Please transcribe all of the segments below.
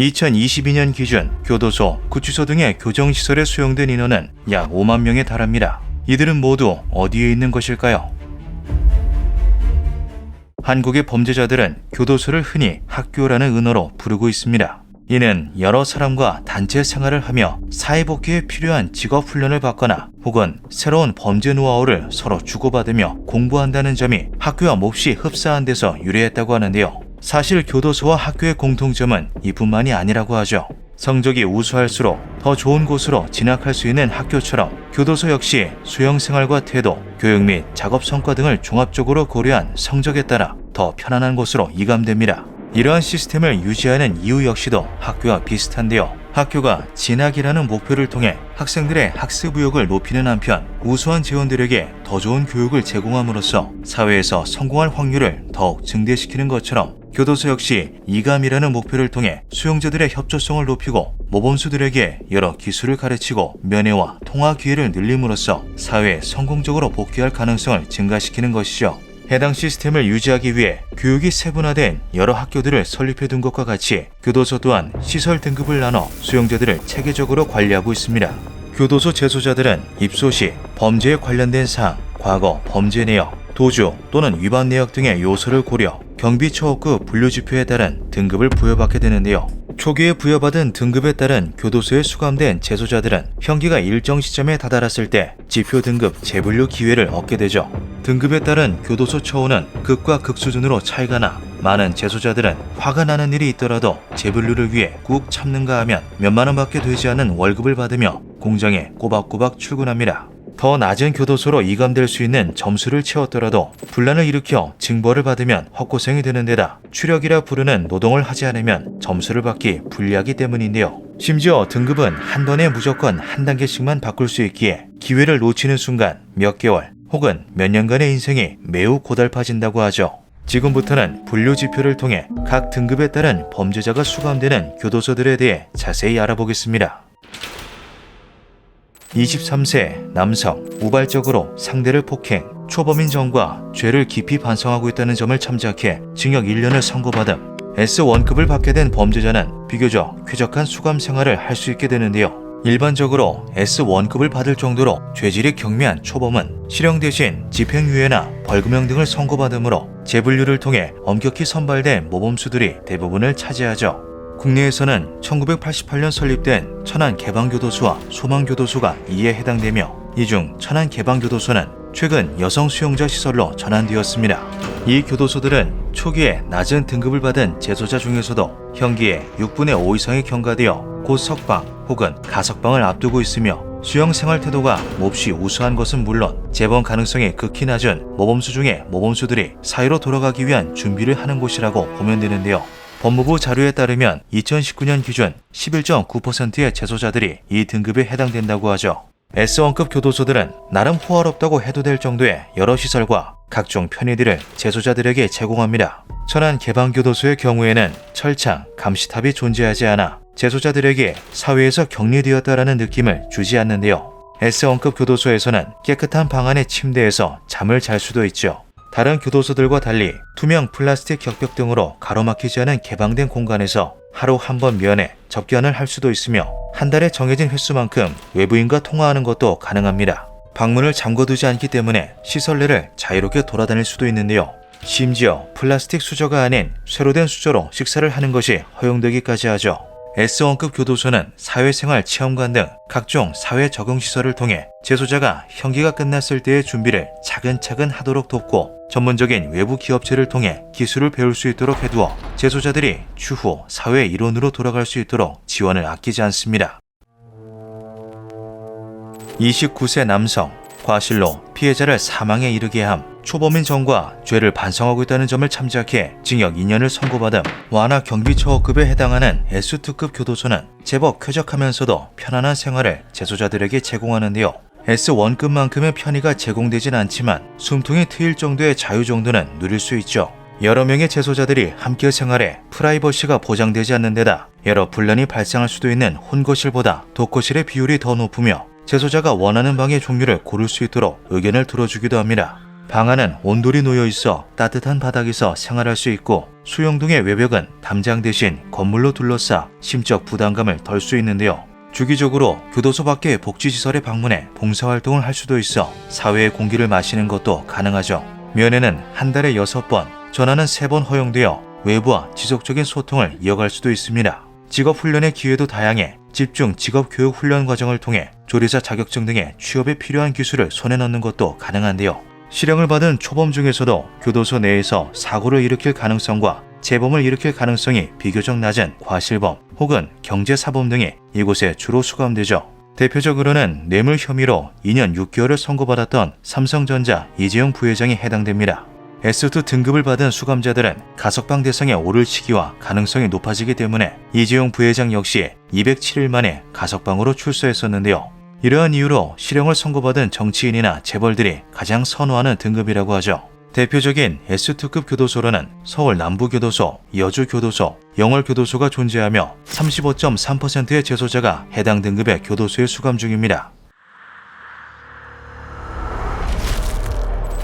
2022년 기준 교도소, 구치소 등의 교정시설에 수용된 인원은 약 5만 명에 달합니다. 이들은 모두 어디에 있는 것일까요? 한국의 범죄자들은 교도소를 흔히 학교라는 은어로 부르고 있습니다. 이는 여러 사람과 단체 생활을 하며 사회복귀에 필요한 직업 훈련을 받거나 혹은 새로운 범죄 노하우를 서로 주고받으며 공부한다는 점이 학교와 몹시 흡사한 데서 유래했다고 하는데요. 사실 교도소와 학교의 공통점은 이뿐만이 아니라고 하죠. 성적이 우수할수록 더 좋은 곳으로 진학할 수 있는 학교처럼 교도소 역시 수영 생활과 태도, 교육 및 작업 성과 등을 종합적으로 고려한 성적에 따라 더 편안한 곳으로 이감됩니다. 이러한 시스템을 유지하는 이유 역시도 학교와 비슷한데요. 학교가 진학이라는 목표를 통해 학생들의 학습 의욕을 높이는 한편 우수한 재원들에게 더 좋은 교육을 제공함으로써 사회에서 성공할 확률을 더욱 증대시키는 것처럼 교도소 역시 이감이라는 목표를 통해 수용자들의 협조성을 높이고 모범수들에게 여러 기술을 가르치고 면회와 통화 기회를 늘림으로써 사회에 성공적으로 복귀할 가능성을 증가시키는 것이죠. 해당 시스템을 유지하기 위해 교육이 세분화된 여러 학교들을 설립해 둔 것과 같이 교도소 또한 시설 등급을 나눠 수용자들을 체계적으로 관리하고 있습니다. 교도소 재소자들은 입소 시 범죄에 관련된 사항, 과거 범죄 내역, 도주 또는 위반 내역 등의 요소를 고려 경비 처우급 분류지표에 따른 등급을 부여받게 되는데요. 초기에 부여받은 등급에 따른 교도소에 수감된 재소자들은 형기가 일정 시점에 다다랐을 때 지표 등급 재분류 기회를 얻게 되죠. 등급에 따른 교도소 처우는 극과 극 수준으로 차이가 나 많은 재소자들은 화가 나는 일이 있더라도 재분류를 위해 꾹 참는가 하면 몇만 원밖에 되지 않는 월급을 받으며 공장에 꼬박꼬박 출근합니다. 더 낮은 교도소로 이감될 수 있는 점수를 채웠더라도 분란을 일으켜 징벌을 받으면 헛고생이 되는 데다 추력이라 부르는 노동을 하지 않으면 점수를 받기 불리하기 때문인데요. 심지어 등급은 한 번에 무조건 한 단계씩만 바꿀 수 있기에 기회를 놓치는 순간 몇 개월 혹은 몇 년간의 인생이 매우 고달파진다고 하죠. 지금부터는 분류 지표를 통해 각 등급에 따른 범죄자가 수감되는 교도소들에 대해 자세히 알아보겠습니다. 23세 남성 우발적으로 상대를 폭행 초범인 정과 죄를 깊이 반성하고 있다는 점을 참작해 징역 1년을 선고받음 S1급을 받게 된 범죄자는 비교적 쾌적한 수감 생활을 할 수 있게 되는데요. 일반적으로 S1급을 받을 정도로 죄질이 경미한 초범은 실형 대신 집행유예나 벌금형 등을 선고받으므로 재분류를 통해 엄격히 선발된 모범수들이 대부분을 차지하죠. 국내에서는 1988년 설립된 천안 개방교도소와 소망교도소가 이에 해당되며 이 중 천안 개방교도소는 최근 여성 수용자 시설로 전환되었습니다. 이 교도소들은 초기에 낮은 등급을 받은 재소자 중에서도 형기의 6분의 5 이상이 경과되어 곧 석방 혹은 가석방을 앞두고 있으며 수용 생활 태도가 몹시 우수한 것은 물론 재범 가능성이 극히 낮은 모범수 중에 모범수들이 사회로 돌아가기 위한 준비를 하는 곳이라고 보면 되는데요. 법무부 자료에 따르면 2019년 기준 11.9%의 재소자들이 이 등급에 해당된다고 하죠. S1급 교도소들은 나름 호화롭다고 해도 될 정도의 여러 시설과 각종 편의들을 재소자들에게 제공합니다. 천안 개방교도소의 경우에는 철창, 감시탑이 존재하지 않아 재소자들에게 사회에서 격리되었다라는 느낌을 주지 않는데요. S1급 교도소에서는 깨끗한 방 안의 침대에서 잠을 잘 수도 있죠. 다른 교도소들과 달리 투명 플라스틱 격벽 등으로 가로막히지 않은 개방된 공간에서 하루 한 번 면회, 접견을 할 수도 있으며 한 달에 정해진 횟수만큼 외부인과 통화하는 것도 가능합니다. 방문을 잠궈두지 않기 때문에 시설 내를 자유롭게 돌아다닐 수도 있는데요. 심지어 플라스틱 수저가 아닌 쇠로 된 수저로 식사를 하는 것이 허용되기까지 하죠. S1급 교도소는 사회생활 체험관 등 각종 사회 적응 시설을 통해 재소자가 형기가 끝났을 때의 준비를 차근차근 하도록 돕고 전문적인 외부 기업체를 통해 기술을 배울 수 있도록 해두어 재소자들이 추후 사회 일원으로 돌아갈 수 있도록 지원을 아끼지 않습니다. 29세 남성 과실로 피해자를 사망에 이르게 함 초범인 정과 죄를 반성하고 있다는 점을 참작해 징역 2년을 선고받음 완화 경비처급에 해당하는 S2급 교도소는 제법 쾌적하면서도 편안한 생활을 재소자들에게 제공하는데요. S1급만큼의 편의가 제공되진 않지만 숨통이 트일 정도의 자유 정도는 누릴 수 있죠. 여러 명의 재소자들이 함께 생활해 프라이버시가 보장되지 않는 데다 여러 분란이 발생할 수도 있는 혼거실보다 독거실의 비율이 더 높으며 재소자가 원하는 방의 종류를 고를 수 있도록 의견을 들어주기도 합니다. 방 안은 온돌이 놓여 있어 따뜻한 바닥에서 생활할 수 있고 수영동의 외벽은 담장 대신 건물로 둘러싸 심적 부담감을 덜 수 있는데요. 주기적으로 교도소 밖의 복지시설에 방문해 봉사활동을 할 수도 있어 사회의 공기를 마시는 것도 가능하죠. 면회는 한 달에 6번, 전화는 3번 허용되어 외부와 지속적인 소통을 이어갈 수도 있습니다. 직업 훈련의 기회도 다양해 집중 직업 교육 훈련 과정을 통해 조리사 자격증 등의 취업에 필요한 기술을 손에 넣는 것도 가능한데요. 실형을 받은 초범 중에서도 교도소 내에서 사고를 일으킬 가능성과 재범을 일으킬 가능성이 비교적 낮은 과실범 혹은 경제사범 등이 이곳에 주로 수감되죠. 대표적으로는 뇌물 혐의로 2년 6개월을 선고받았던 삼성전자 이재용 부회장이 해당됩니다. S2 등급을 받은 수감자들은 가석방 대상에 오를 시기와 가능성이 높아지기 때문에 이재용 부회장 역시 207일 만에 가석방으로 출소했었는데요. 이러한 이유로 실형을 선고받은 정치인이나 재벌들이 가장 선호하는 등급이라고 하죠. 대표적인 S2급 교도소로는 서울 남부교도소, 여주교도소, 영월교도소가 존재하며 35.3%의 재소자가 해당 등급의 교도소에 수감 중입니다.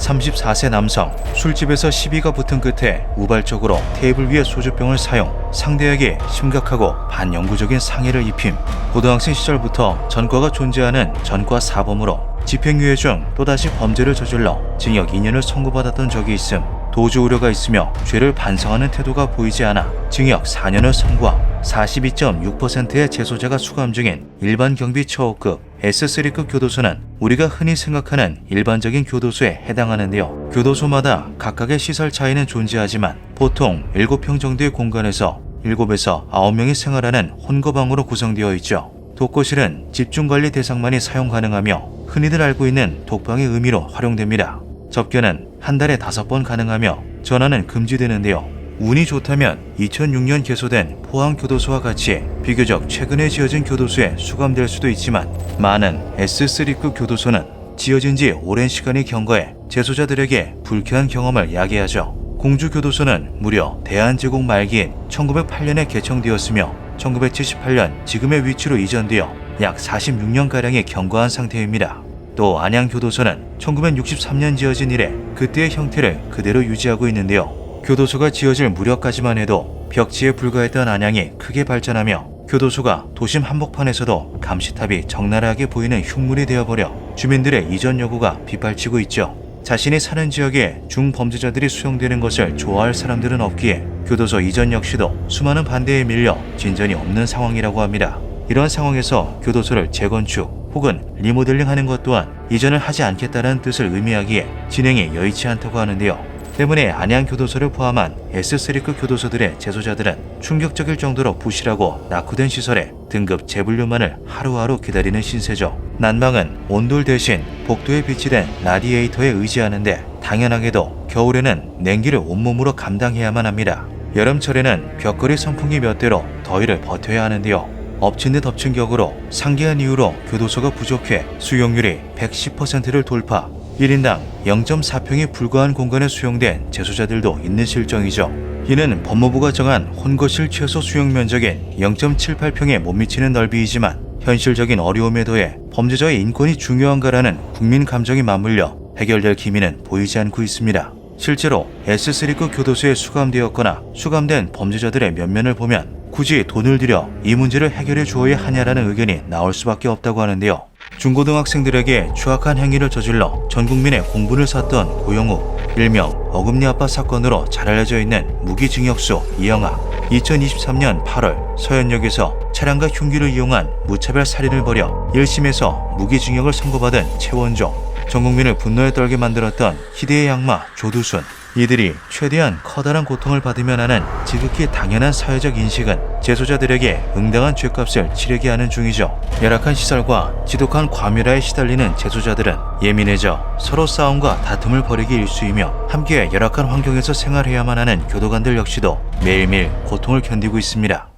34세 남성 술집에서 시비가 붙은 끝에 우발적으로 테이블 위에 소주병을 사용 상대에게 심각하고 반영구적인 상해를 입힘. 고등학생 시절부터 전과가 존재하는 전과 사범으로 집행유예 중 또다시 범죄를 저질러 징역 2년을 선고받았던 적이 있음. 도주 우려가 있으며 죄를 반성하는 태도가 보이지 않아 징역 4년을 선고함. 42.6%의 재소자가 수감 중인 일반 경비 처우급 S3급 교도소는 우리가 흔히 생각하는 일반적인 교도소에 해당하는데요. 교도소마다 각각의 시설 차이는 존재하지만 보통 7평 정도의 공간에서 7에서 9명이 생활하는 혼거방으로 구성되어 있죠. 독거실은 집중관리 대상만이 사용 가능하며 흔히들 알고 있는 독방의 의미로 활용됩니다. 접견은 한 달에 5번 가능하며 전화는 금지되는데요. 운이 좋다면 2006년 개소된 포항교도소와 같이 비교적 최근에 지어진 교도소에 수감될 수도 있지만 많은 S3급 교도소는 지어진 지 오랜 시간이 경과해 재소자들에게 불쾌한 경험을 야기하죠. 공주교도소는 무려 대한제국 말기인 1908년에 개청되었으며 1978년 지금의 위치로 이전되어 약 46년가량이 경과한 상태입니다. 또 안양교도소는 1963년 지어진 이래 그때의 형태를 그대로 유지하고 있는데요. 교도소가 지어질 무렵까지만 해도 벽지에 불과했던 안양이 크게 발전하며 교도소가 도심 한복판에서도 감시탑이 적나라하게 보이는 흉물이 되어버려 주민들의 이전 요구가 빗발치고 있죠. 자신이 사는 지역에 중범죄자들이 수용되는 것을 좋아할 사람들은 없기에 교도소 이전 역시도 수많은 반대에 밀려 진전이 없는 상황이라고 합니다. 이런 상황에서 교도소를 재건축 혹은 리모델링 하는 것 또한 이전을 하지 않겠다는 뜻을 의미하기에 진행이 여의치 않다고 하는데요. 때문에 안양교도소를 포함한 S3급 교도소들의 재소자들은 충격적일 정도로 부실하고 낙후된 시설에 등급 재분류만을 하루하루 기다리는 신세죠. 난방은 온돌 대신 복도에 비치된 라디에이터에 의지하는데 당연하게도 겨울에는 냉기를 온몸으로 감당해야만 합니다. 여름철에는 벽걸이 선풍기 몇 대로 더위를 버텨야 하는데요. 엎친 데 덮친 격으로 상기한 이유로 교도소가 부족해 수용률이 110%를 돌파 1인당 0.4평에 불과한 공간에 수용된 재소자들도 있는 실정이죠. 이는 법무부가 정한 혼거실 최소 수용 면적인 0.78평에 못 미치는 넓이이지만 현실적인 어려움에 더해 범죄자의 인권이 중요한가라는 국민 감정이 맞물려 해결될 기미는 보이지 않고 있습니다. 실제로 S3급 교도소에 수감되었거나 수감된 범죄자들의 면면을 보면 굳이 돈을 들여 이 문제를 해결해 주어야 하냐라는 의견이 나올 수밖에 없다고 하는데요. 중고등학생들에게 추악한 행위를 저질러 전 국민의 공분을 샀던 고영욱, 일명 어금니 아빠 사건으로 잘 알려져 있는 무기징역수 이영아. 2023년 8월 서현역에서 차량과 흉기를 이용한 무차별 살인을 벌여 1심에서 무기징역을 선고받은 최원종. 전 국민을 분노에 떨게 만들었던 희대의 양마 조두순. 이들이 최대한 커다란 고통을 받으면 하는 지극히 당연한 사회적 인식은 재소자들에게 응당한 죄값을 치르게 하는 중이죠. 열악한 시설과 지독한 과밀화에 시달리는 재소자들은 예민해져 서로 싸움과 다툼을 벌이기 일쑤이며 함께 열악한 환경에서 생활해야만 하는 교도관들 역시도 매일매일 고통을 견디고 있습니다.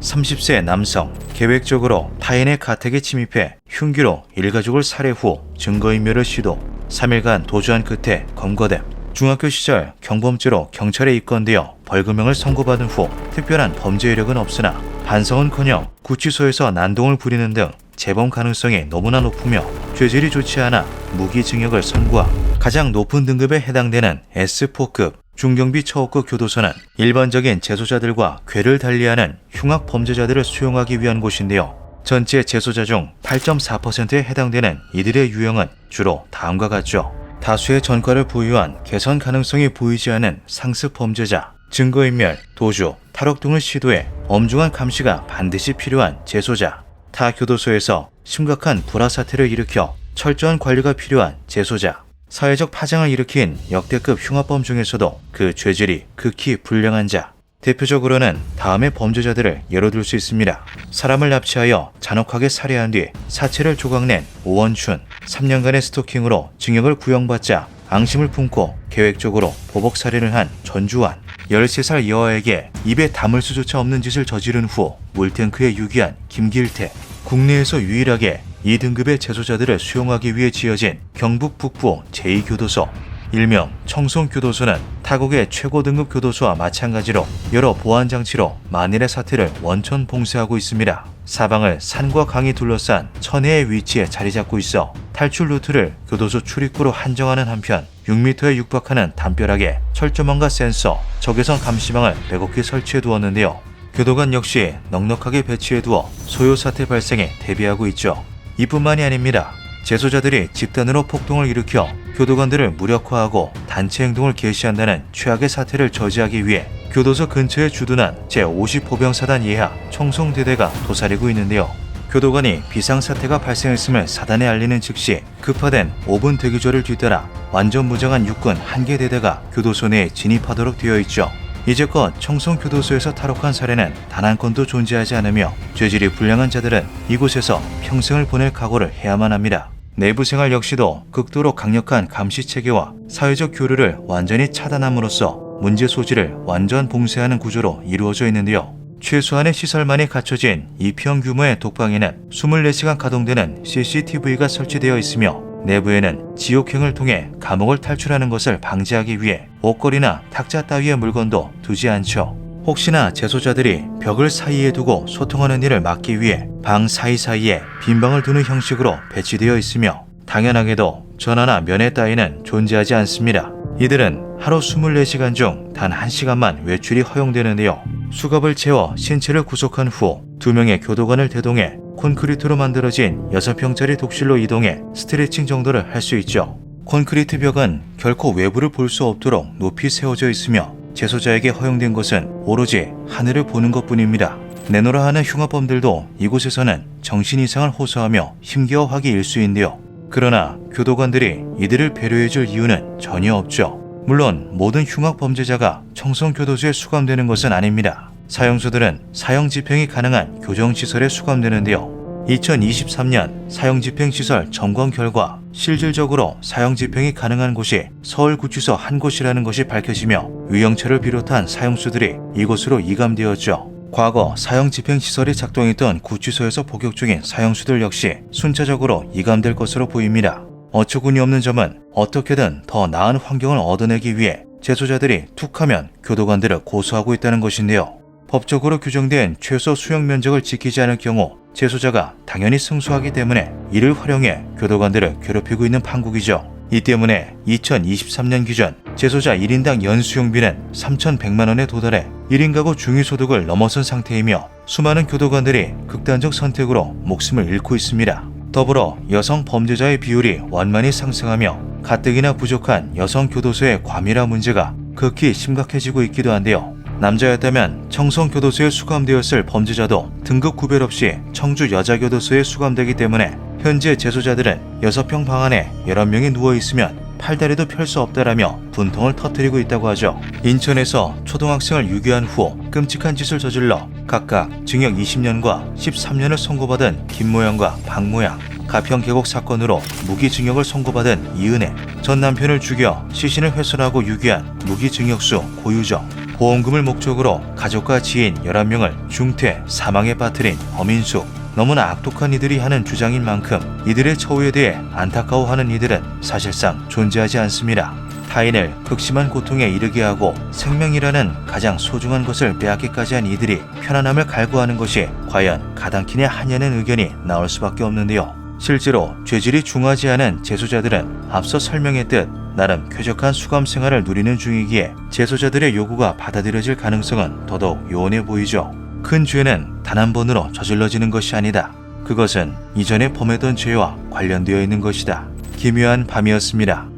30세 남성 계획적으로 타인의 가택에 침입해 흉기로 일가족을 살해 후 증거인멸을 시도 3일간 도주한 끝에 검거됨 중학교 시절 경범죄로 경찰에 입건되어 벌금형을 선고받은 후 특별한 범죄 이력은 없으나 반성은커녕 구치소에서 난동을 부리는 등 재범 가능성이 너무나 높으며 죄질이 좋지 않아 무기징역을 선고함. 가장 높은 등급에 해당되는 S4급 중경비 처우급 교도소는 일반적인 재소자들과 궤를 달리하는 흉악 범죄자들을 수용하기 위한 곳인데요. 전체 재소자 중 8.4%에 해당되는 이들의 유형은 주로 다음과 같죠. 다수의 전과를 보유한 개선 가능성이 보이지 않은 상습 범죄자, 증거인멸, 도주, 탈옥 등을 시도해 엄중한 감시가 반드시 필요한 재소자, 타 교도소에서 심각한 불화 사태를 일으켜 철저한 관리가 필요한 재소자, 사회적 파장을 일으킨 역대급 흉악범 중에서도 그 죄질이 극히 불량한 자, 대표적으로는 다음의 범죄자들을 예로 들 수 있습니다. 사람을 납치하여 잔혹하게 살해한 뒤 사체를 조각낸 오원춘, 3년간의 스토킹으로 징역을 구형받자 앙심을 품고 계획적으로 보복 살인을 한 전주환, 13살 여아에게 입에 담을 수조차 없는 짓을 저지른 후 물탱크에 유기한 김길태, 국내에서 유일하게 2등급의 재소자들을 수용하기 위해 지어진 경북 북부 제2교도소, 일명 청송교도소는 타국의 최고 등급 교도소와 마찬가지로 여러 보안 장치로 만일의 사태를 원천 봉쇄하고 있습니다. 사방을 산과 강이 둘러싼 천혜의 위치에 자리 잡고 있어 탈출 루트를 교도소 출입구로 한정하는 한편 6m에 육박하는 담벼락에 철조망과 센서, 적외선 감시망을 100개 설치해 두었는데요. 교도관 역시 넉넉하게 배치해 두어 소요 사태 발생에 대비하고 있죠. 이뿐만이 아닙니다. 재소자들이 집단으로 폭동을 일으켜 교도관들을 무력화하고 단체 행동을 개시한다는 최악의 사태를 저지하기 위해 교도소 근처에 주둔한 제50보병사단 예하 청송대대가 도사리고 있는데요. 교도관이 비상사태가 발생했음을 사단에 알리는 즉시 급파된 5분 대기조를 뒤따라 완전 무장한 육군 한 개 대대가 교도소 내에 진입하도록 되어 있죠. 이제껏 청송교도소에서 탈옥한 사례는 단 한 건도 존재하지 않으며 죄질이 불량한 자들은 이곳에서 평생을 보낼 각오를 해야만 합니다. 내부 생활 역시도 극도로 강력한 감시 체계와 사회적 교류를 완전히 차단함으로써 문제 소지를 완전 봉쇄하는 구조로 이루어져 있는데요. 최소한의 시설만이 갖춰진 2평 규모의 독방에는 24시간 가동되는 CCTV가 설치되어 있으며 내부에는 지옥행을 통해 감옥을 탈출하는 것을 방지하기 위해 옷걸이나 탁자 따위의 물건도 두지 않죠. 혹시나 재소자들이 벽을 사이에 두고 소통하는 일을 막기 위해 방 사이사이에 빈 방을 두는 형식으로 배치되어 있으며 당연하게도 전화나 면회 따위는 존재하지 않습니다. 이들은 하루 24시간 중 단 1시간만 외출이 허용되는데요. 수갑을 채워 신체를 구속한 후 두 명의 교도관을 대동해 콘크리트로 만들어진 6평짜리 독실로 이동해 스트레칭 정도를 할 수 있죠. 콘크리트 벽은 결코 외부를 볼 수 없도록 높이 세워져 있으며 재소자에게 허용된 것은 오로지 하늘을 보는 것 뿐입니다. 내노라 하는 흉악범들도 이곳에서는 정신 이상을 호소하며 힘겨워하기 일수인데요. 그러나 교도관들이 이들을 배려해줄 이유는 전혀 없죠. 물론 모든 흉악 범죄자가 청송교도소에 수감되는 것은 아닙니다. 사형수들은 사형 집행이 가능한 교정시설에 수감되는데요. 2023년 사형집행시설 점검 결과 실질적으로 사형집행이 가능한 곳이 서울구치소 한 곳이라는 것이 밝혀지며 유영철을 비롯한 사형수들이 이곳으로 이감되었죠. 과거 사형 집행시설이 작동했던 구치소에서 복역 중인 사형수들 역시 순차적으로 이감될 것으로 보입니다. 어처구니 없는 점은 어떻게든 더 나은 환경을 얻어내기 위해 재소자들이 툭하면 교도관들을 고소하고 있다는 것인데요. 법적으로 규정된 최소 수용 면적을 지키지 않을 경우 재소자가 당연히 승소하기 때문에 이를 활용해 교도관들을 괴롭히고 있는 판국이죠. 이 때문에 2023년 기준 재소자 1인당 연수용비는 3,100만 원에 도달해 1인 가구 중위소득을 넘어선 상태이며 수많은 교도관들이 극단적 선택으로 목숨을 잃고 있습니다. 더불어 여성 범죄자의 비율이 완만히 상승하며 가뜩이나 부족한 여성 교도소의 과밀화 문제가 극히 심각해지고 있기도 한데요. 남자였다면 청송교도소에 수감되었을 범죄자도 등급 구별 없이 청주 여자교도소에 수감되기 때문에 현재 재소자들은 6평 방 안에 11명이 누워 있으면 팔다리도 펼 수 없다라며 분통을 터뜨리고 있다고 하죠. 인천에서 초등학생을 유기한 후 끔찍한 짓을 저질러 각각 징역 20년과 13년을 선고받은 김모양과 박모양 가평 계곡 사건으로 무기징역을 선고받은 이은혜 전 남편을 죽여 시신을 훼손하고 유기한 무기징역수 고유정 보험금을 목적으로 가족과 지인 11명을 중퇴, 사망에 빠뜨린 엄인숙. 너무나 악독한 이들이 하는 주장인 만큼 이들의 처우에 대해 안타까워하는 이들은 사실상 존재하지 않습니다. 타인을 극심한 고통에 이르게 하고 생명이라는 가장 소중한 것을 빼앗기까지 한 이들이 편안함을 갈구하는 것이 과연 가당키냐 하냐는 의견이 나올 수밖에 없는데요. 실제로 죄질이 중하지 않은 재소자들은 앞서 설명했듯 나름 쾌적한 수감 생활을 누리는 중이기에 재소자들의 요구가 받아들여질 가능성은 더더욱 요원해 보이죠. 큰 죄는 단 한 번으로 저질러지는 것이 아니다. 그것은 이전에 범했던 죄와 관련되어 있는 것이다. 기묘한 밤이었습니다.